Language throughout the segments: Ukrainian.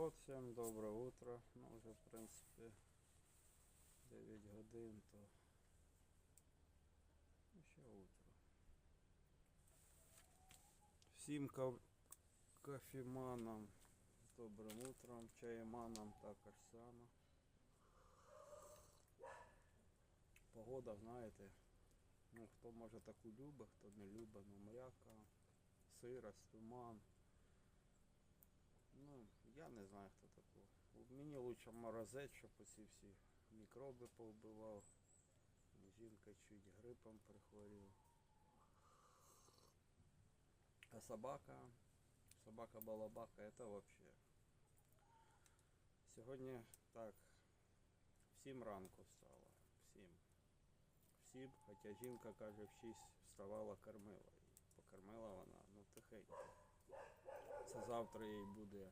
народ, всем доброе утро. Ну, уже, в принципе, 9 годин, то ще утро. Всім ка- кофеманам з добрим утром, чаєманам також само. Погода, знаєте, ну хто може таку любить, хто не любить, ну мряка, сирость, туман. Я не знаю хто такий. Мені лучше морозець, щоб оці всі мікроби повбивав. Жінка чуть грипом прихворіла. А собака, собака балабака, это вообще. Сьогодні так, в 7 ранку встала. В 7. В 7, хоча жінка каже, в 6 вставала, кормила. І покормила вона, ну тихенько. Це завтра їй буде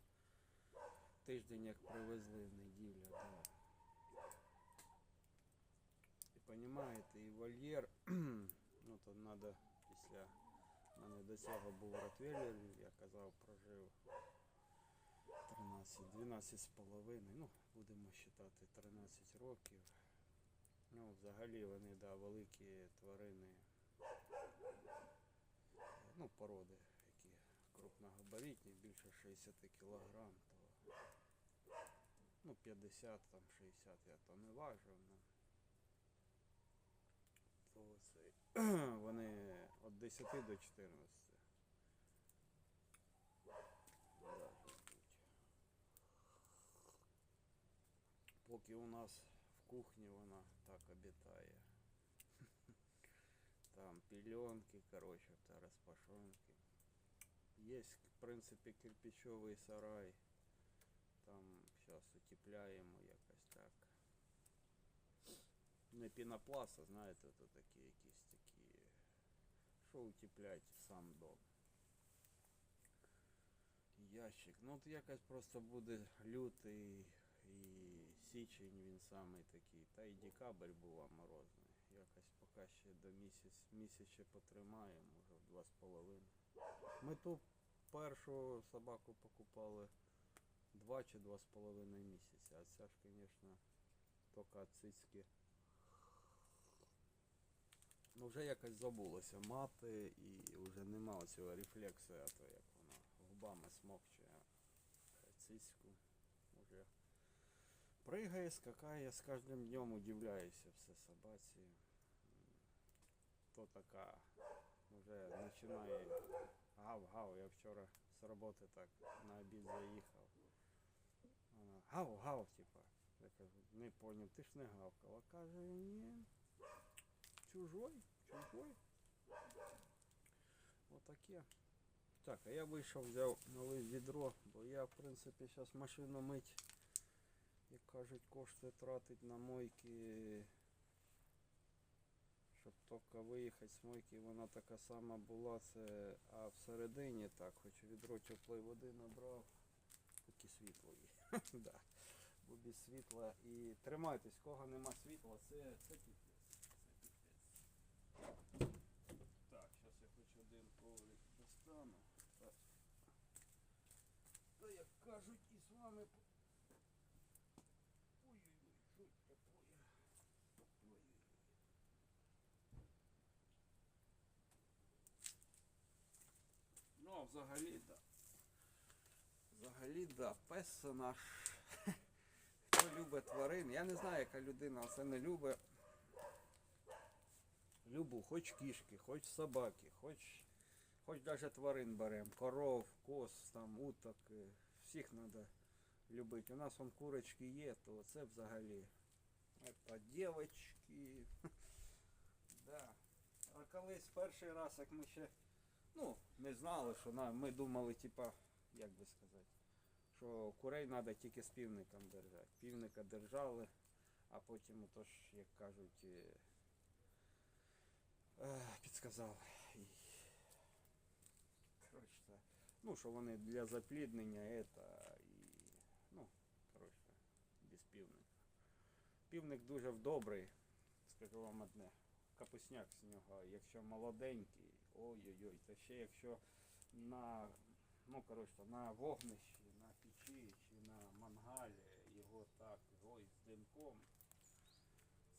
тиждень, як привезли неділя, да. І понімаєте, і вольєр, ну то треба після мене до цього був ротвейлер, я казав, прожив 13, 12 з половиною, ну, будемо вважати 13 років. Ну, взагалі вони, да, великі тварини, ну, породи, які крупногабаритні, більше 60 кілограм, то ну 50 там 60 я то не важив, ну. То це, вони від 10 до 14. Да, ждуть. Поки у нас в кухні вона так обітає. Там пеленки, короче, та розпашонки. Есть, в принципі, кирпичовий сарай. Там зараз утепляємо якось так. Не пінопласт, знаєте, то такі якісь такі. Що утеплять сам дом. Ящик. Ну от якось просто буде лютий і січень він самий такий. Та і декабрь була морозний. Якось поки ще до місяць, ще потримаємо, вже в два з половиною. Ми ту першу собаку покупали два чи два з половиною місяця, а ця ж, звісно, тільки цицьки. Ну вже якось забулося мати і вже нема цього рефлексу, а то як вона губами смокче цицьку. Уже пригає, скакає, з кожним днем удивляюся все собаці. То така вже починає гав-гав. Я вчора з роботи так на обід заїхав. Вона гав-гав, типа. Я кажу, не поняв, ти ж не гавкала. Каже, ні. Чужой, чужой. Отаке. Так, а я вийшов, взяв нове відро, бо я, в принципі, зараз машину мить, як кажуть, кошти тратить на мойки. Щоб тільки виїхати з мойки, вона така сама була, це, а всередині так, хоч відро теплої води набрав, поки світло є. да. Бо без світла і тримайтесь, кого нема світла, це, це піпець. Це. Так, зараз я хоч один коврик достану. Так. Та як кажуть, і з вами. Ой-ой-ой, що таке? Ой-ой-ой. Ну, а взагалі, да. Взагалі, да, пес це наш. Хто любить тварин, я не знаю, яка людина це не любить. Любу, хоч кішки, хоч собаки, хоч, хоч навіть тварин беремо, коров, коз, там, уток, е, всіх треба любити. У нас вон курочки є, то це взагалі. Это дівчатки. Да. А колись перший раз, як ми ще ну, не знали, що ми думали, типа, як би сказати, що курей треба тільки з півником держати. Півника держали, а потім ото ж, як кажуть, е, е, підсказав. Коротше, ну, що вони для запліднення это, і, ну, коротше, без півника. Півник дуже добрий, скажу вам одне. Капусняк з нього, якщо молоденький, ой-ой-ой, та ще якщо на, ну, коротше, на вогнищі, на печі печі чи мангалі його так, ой, з димком.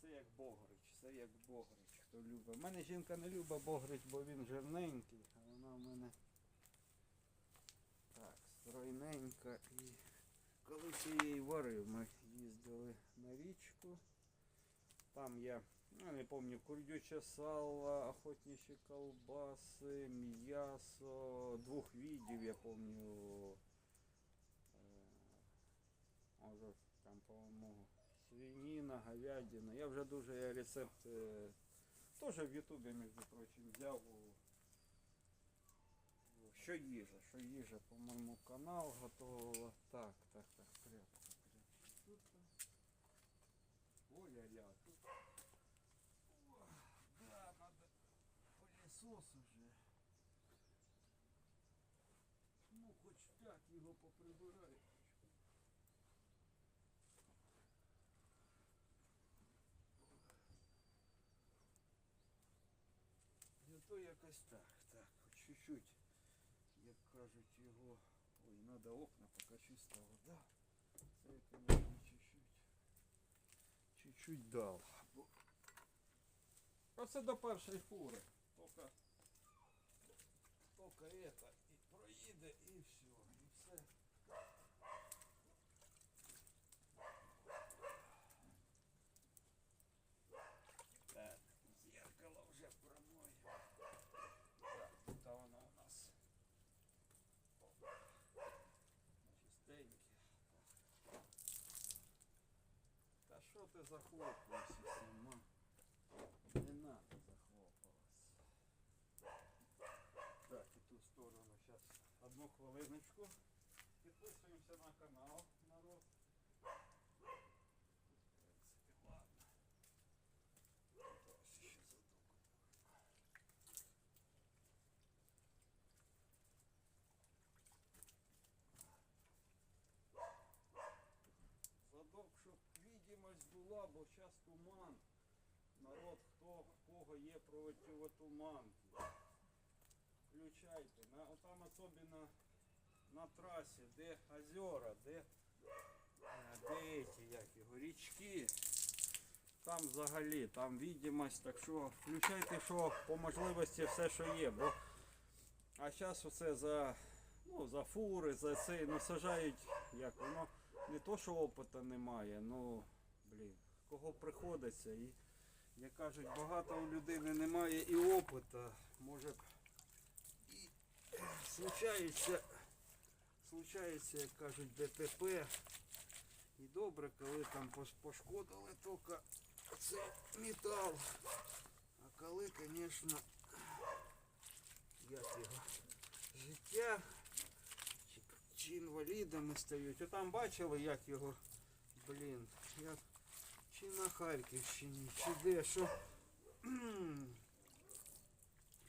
Це як богрич, це як богрич, хто любить. У мене жінка не любить богрич, бо він жирненький, а вона в мене так, стройненька і колись я її варив, ми їздили на річку. Там я, ну, не пам'ятаю, курдюче сало, охотничі колбаси, м'ясо, двох видів, я пам'ятаю. Може, там, по-моєму, свинина, говядина. Я вже дуже рецепт е, теж в Ютубі, між прочим, взяв. Що їжа, що їжа, по-моєму, канал готувала. Так, так, так, прятка. Тут. Ой-ля-ля, тут. О, да, надо пылесос уже. Ну, хоч так його поприбираю. якось так, так, хоч чуть-чуть, як кажуть його. Ой, надо окна, поки чиста вода. Це я, конечно, чуть-чуть. Чуть-чуть дав. Бо... Оце до першої фури. Тільки, тільки это, і проїде, і все, і все. Ти захлопуєшся сама? Не надо захлопуватися. Так, і ту сторону зараз. Одну хвилиночку. Підписуємося на канал, народ. В принципі, ладно. Ось ще задок. Задок, щоб видимость була, бо зараз туман. Народ, хто в кого є противотуманки. Включайте. На, там особенно на трасі, де озера, де, е, де ці, як його, річки. Там взагалі, там видимость, так що включайте, що по можливості все, що є. Бо, а зараз оце за, ну, за фури, за це, ну сажають, як воно, не то, що опиту немає, ну, блін, кого приходиться. І, як кажуть, багато у людини немає і опиту, може і случається, случається, як кажуть, ДТП. І добре, коли там пошкодили тільки цей метал. А коли, звісно, як його, життя чи, чи інвалідами стають. А там бачили, як його, блін, як чи на Харківщині, чи де, що,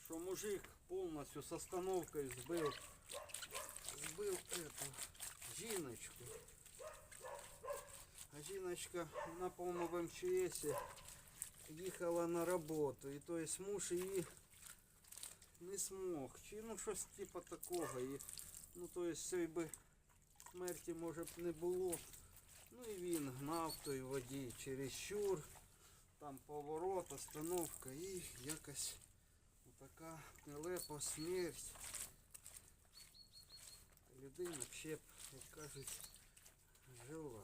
що мужик повністю з остановкою збив, збив эту жіночку. А жіночка на повному МЧС їхала на роботу. І то есть муж її не смог. Чи ну щось типа такого. І, ну то есть цієї би смерті може б не було. Ну і він гнав той водій чересчур. Там поворот, остановка і якась така нелепа смерть. Людина ще, як кажуть, жила.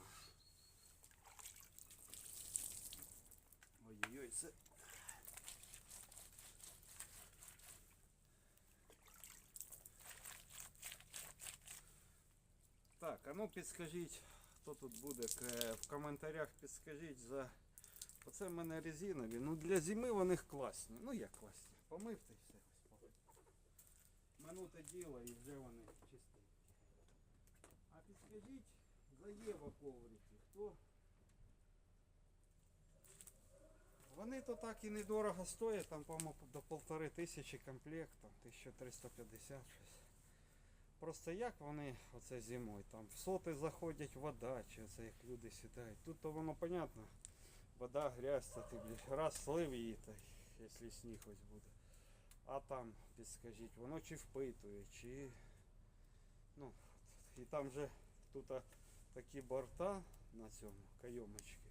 Ой-ой-ой, це. Так, а ну підскажіть, хто тут буде в коментарях підскажіть за. Оце в мене резинові. Ну для зими вони класні. Ну як класні. Помив та все. Минута діла і вже вони чистенькі. А підскажіть за Єва коврики. Хто Вони то так і недорого стоять, там, по-моєму, до полтори тисячі комплект, там 1350 щось. Просто як вони оце зимою, там в соти заходять вода, чи оце як люди сідають. Тут то воно понятно. Вода, грязь, то ти блядь, раз слив її, та, якщо сніг ось буде. А там, підскажіть, воно чи впитує, чи. Ну, і там же тут такі борта на цьому кайомочки,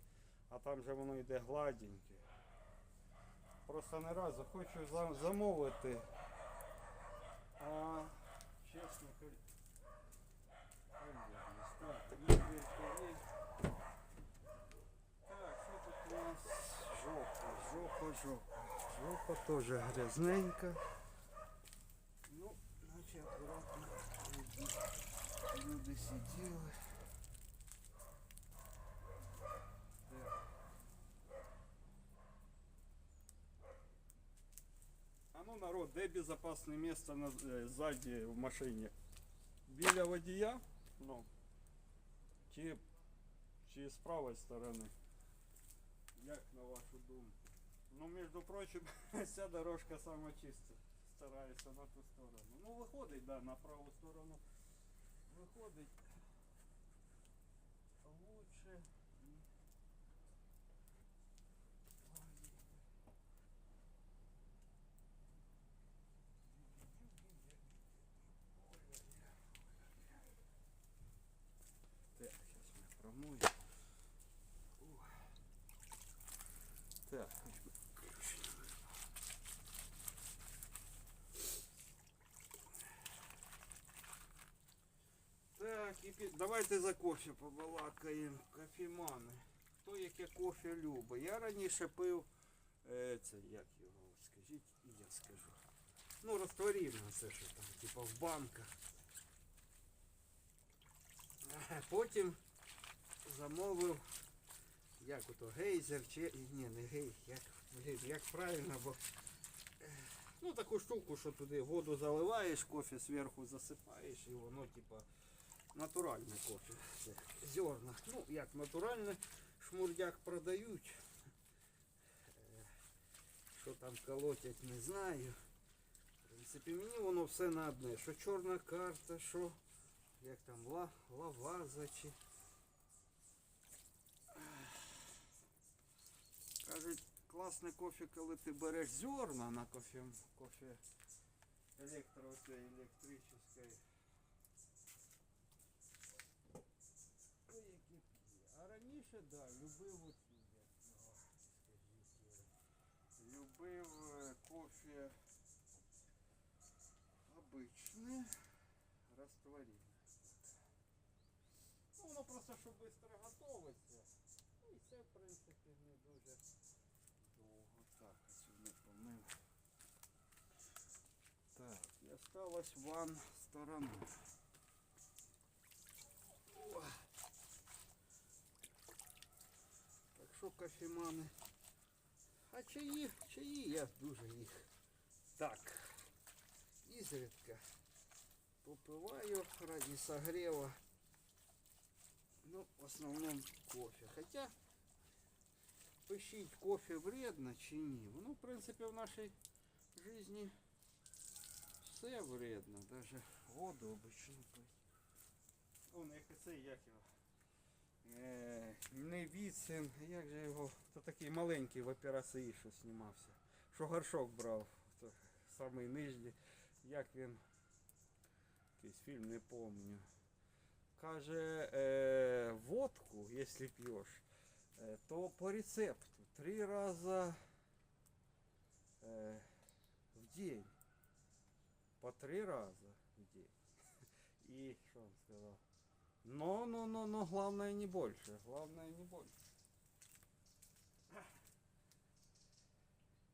а там же воно йде гладеньке. Просто не разу хочу замовити. А чесно кажучи. Так, є дверка є. Так, що тут у нас? Жопа, жопа, жопа. Жопа теж грязненька. Ну, наче акуратно. Люди- Люди ну народ, де безпечне місце на, е, ззаді в машині? Біля водія? Ну. Чи, чи з правої сторони? Як на вашу думку? Ну, між прочим, ця дорожка сама чиста. Стараюся на ту сторону. Ну, виходить, да, на праву сторону. Виходить Пі- давайте за кофе побалакаємо. Кофемани. Хто яке кофе любить? Я раніше пив. Е, це як його, скажіть, і я скажу. Ну, розтворівне це що там, типа в банках. Е, Потім замовив як ото гейзер чи. Ні, не гей, як, блін, як правильно, бо. е, Ну таку штуку, що туди воду заливаєш, кофе зверху засипаєш і воно типа натуральне кофе. Це зерна. Ну, як натуральне, шмурдяк продають. Е, Що там колотять, не знаю. В принципі, мені воно все на одне. Що чорна карта, що як там ла, лаваза чи. Кажуть, класне кофе, коли ти береш зерна на кофе, кофе електро, оце електричне. Ой, які п'є. Раніше, да, любив оцю, як любив кофе обичне, розтворимое. Ну, воно просто, щоб швидко готовиться. Ну і це, в принципі, не дуже довго. Так, сюди помив. Так, і осталась ван сторона. що кофемани. А чаї, чаї я дуже їх так. Ізрідка попиваю ради согрева. Ну, в основном кофе. Хотя пишіть кофе вредно чи ні. Воно, в принципі, в нашій житті все вредно. Даже воду обично пить. Он як це, як його. Е, не Віцин, як же його, то такий маленький в операції, що знімався. Що горшок брав, то самий нижній, як він, якийсь фільм, не помню. Каже, е, водку, якщо п'єш, е, то по рецепту три рази е, в день. По три рази в день. І що він сказав? Но, но, но, но, главное не больше. Главное не больше.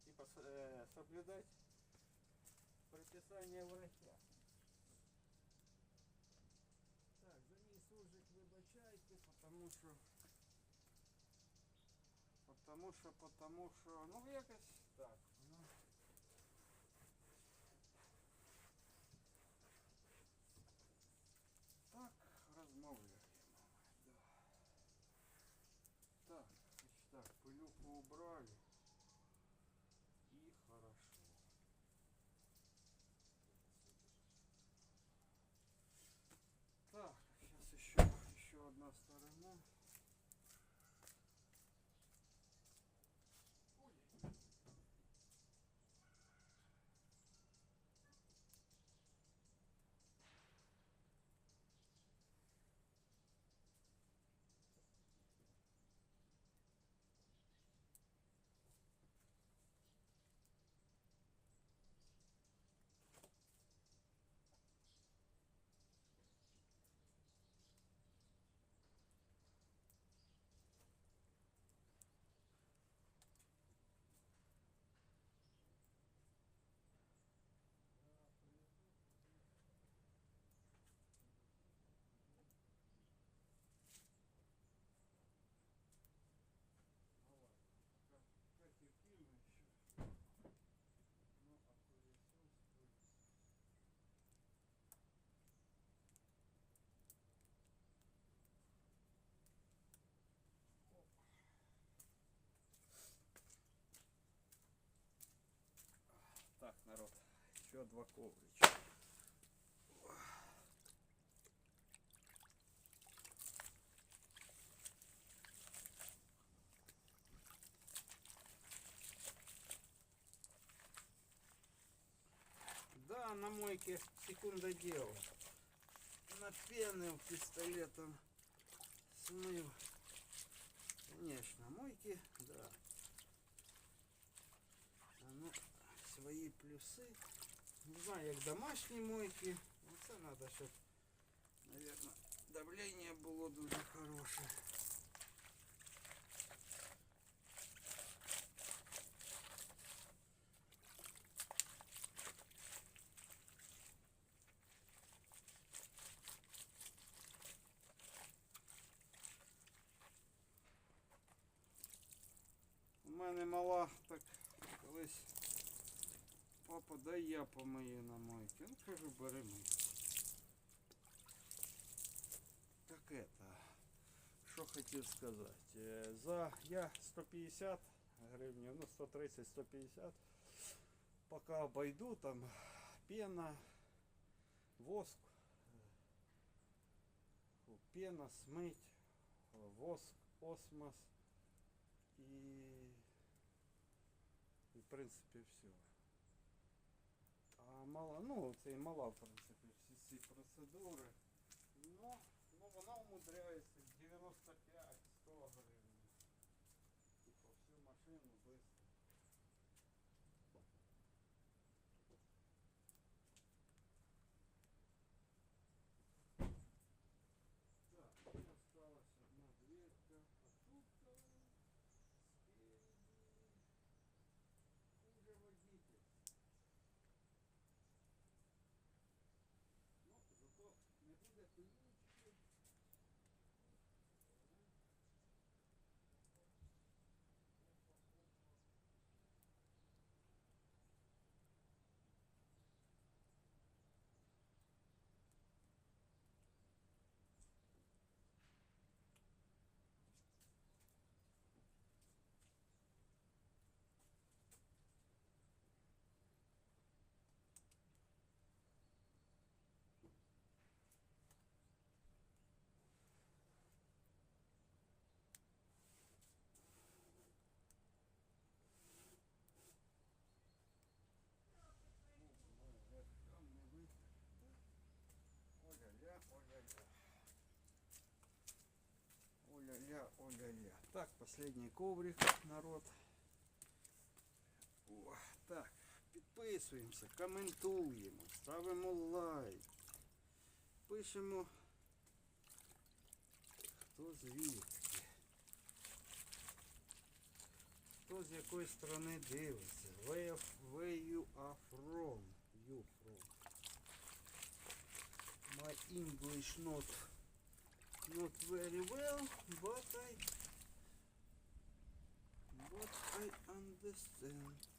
Типа с- э, соблюдать предписание врача. Так, за мій суржик вибачайте, потому що... Потому що, потому що, ну якось. Так, Еще два коврички. Да, на мойке секунда на пенным пистолетом смыл. Конечно, мойки, да. Оно свои плюсы Не знаю, як домашні мойки. Ну, це треба, щоб, мабуть, давлення було дуже хороше. У мене мала так колись папа, дай я помию на мойці. Ну кажу, бери мий. Так это, що хотів сказати. Е, За я 150 гривень, ну 130-150. Поки обойду там пена, воск, е, пена, смить, е, воск, осмос і, і в принципі все. Мала, ну це і мала, в принципі, всі ці процедури. Ну, ну вона умудряється 95-100 Оля-ля, оля-ля. Так, последний коврик, народ. О, так, підписуємося, коментуємо, ставимо лайк. Пишемо, хто звідки. Хто з якої сторони дивиться. Where, where you are from. You from. My English not not very well, understand.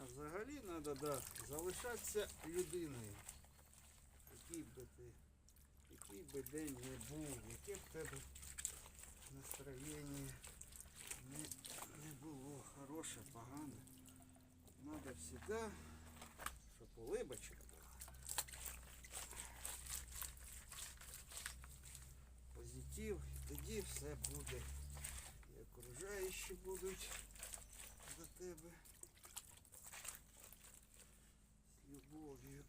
А взагалі треба да, залишатися людиною. Який би ти, який би день не був, яке б тебе настроєння не, не було хороше, погане. Надо завжди, щоб улыбочка була. Позитив, і тоді все буде. І окружаючі будуть до тебе з любов'ю. І...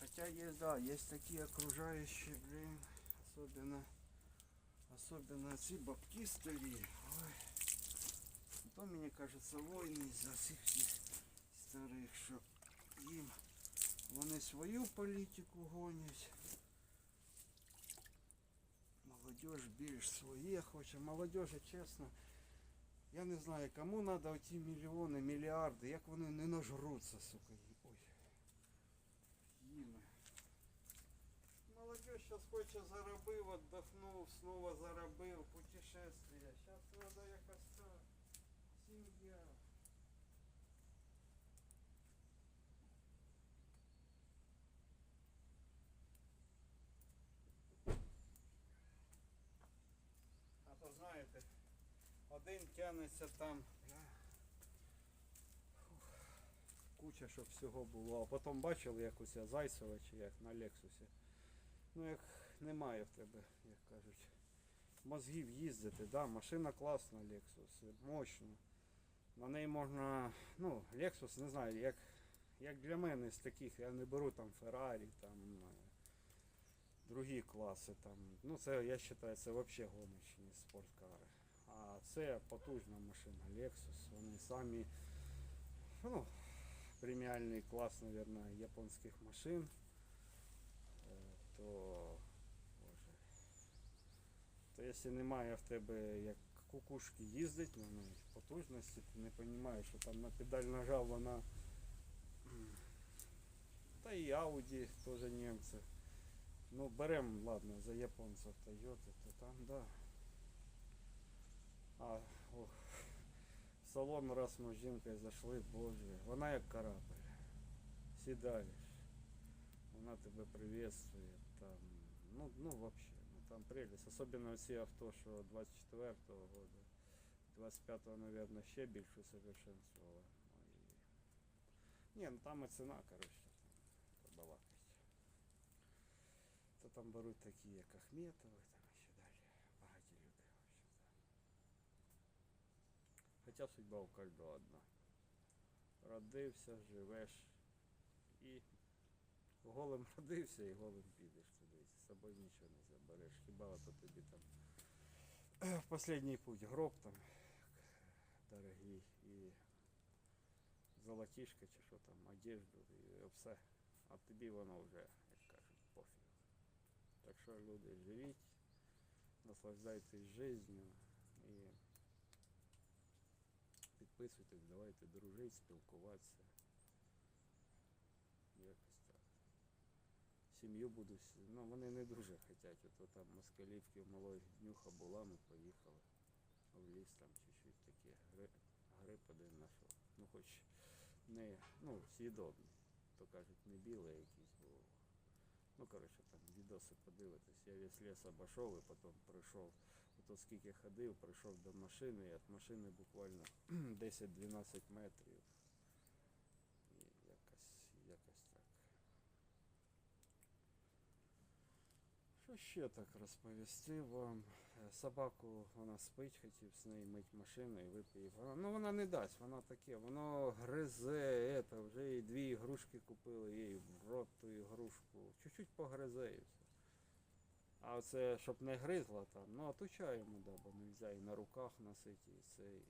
Хотя есть, да, есть такие окружающие, блин, особенно Особенно ці бабки старі. Ой. То мені кажеться войни за цих всіх старих, що їм вони свою політику гонять. Молодежь більш своє хоче. Молодежі, чесно, я не знаю, кому треба оті мільйони, мільярди, як вони не нажруться, сука. Ой. Їми. Молодежь сейчас хоче заробив, отдохнув, снова заробив, путешествие. Сейчас надо якось та сім'я. Один тянеться там. Куча, щоб всього було. А потім бачили якусь Зайцева чи як на Лексусі. Ну як немає в тебе, як кажуть, мозгів їздити, да, машина класна, Lexus, мощна. На неї можна, ну, Lexus, не знаю, як, як для мене з таких, я не беру там Ferrari, там е, другі класи. Там, ну це я вважаю, це взагалі гоночні спорткари. Це потужна машина Lexus, вони самі, ну, преміальний клас, мабуть, японських машин. Е, То, боже, то якщо немає в тебе як кукушки їздить на неї, потужності, ти не розумієш, що там на педаль нажав вона. Та і Audi теж німці. Ну берем, ладно, за японців Toyota, то там, да. А, ох, в салон раз ми з жінкою зайшли, боже, вона як корабль. Сідаєш. Вона тебе приветствує, там, ну, ну вообще, ну там прелесть. Особенно ці авто, що 24-го года, 25-го, наверное, ще більш усовершенствувала. Ну, і... Ні, ну там і ціна, коротше, там побалакать. То там беруть такі, як Ахметови, Хоча судьба у кожного одна. Родився, живеш і голим родився і голим підеш кудись. З собою нічого не забереш. Хіба ото тобі там в последній путь гроб там дорогий і золотішко чи що там, одежду і все. А тобі воно вже, як кажуть, пофіг. Так що люди живіть, наслаждайтесь життю і підписуйтесь, давайте дружити, спілкуватися. Якось так. Сім'ю буду, ну вони не дуже хочуть. Ото там москалівки в малої днюха була, ми поїхали в ліс там чуть-чуть таке. Гри, гриб один знайшов. Ну хоч не, ну, з'їдобний. То кажуть, не білий якийсь був. Ну, коротше, там відоси подивитись. Я весь ліс обійшов і потім прийшов. Ото скільки ходив, прийшов до машини, і від машини буквально 10-12 метрів. І якось, якось так. Що ще так розповісти вам? Е, Собаку вона спить, хотів з нею мить машину і випив. Вона, ну вона не дасть, вона таке, воно гризе, это, вже їй дві ігрушки купили, їй в рот ту ігрушку. Чуть-чуть погризе і все. А оце, щоб не гризла там, ну отучаємо, да, бо не можна і на руках носити, і це, і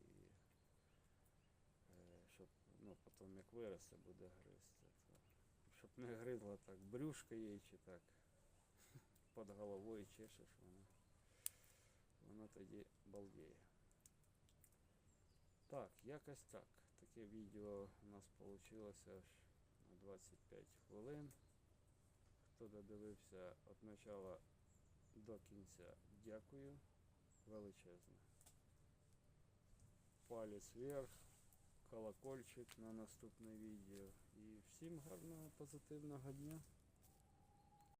е, щоб, ну, потім як виросте, буде гризти. То, щоб не гризла так брюшка їй чи так під головою чешеш, вона, вона тоді балдіє. Так, якось так. Таке відео у нас вийшло аж на 25 хвилин. Хто додивився від початку до кінця, дякую величезне. Палець вверх, колокольчик на наступне відео. І всім гарного позитивного дня.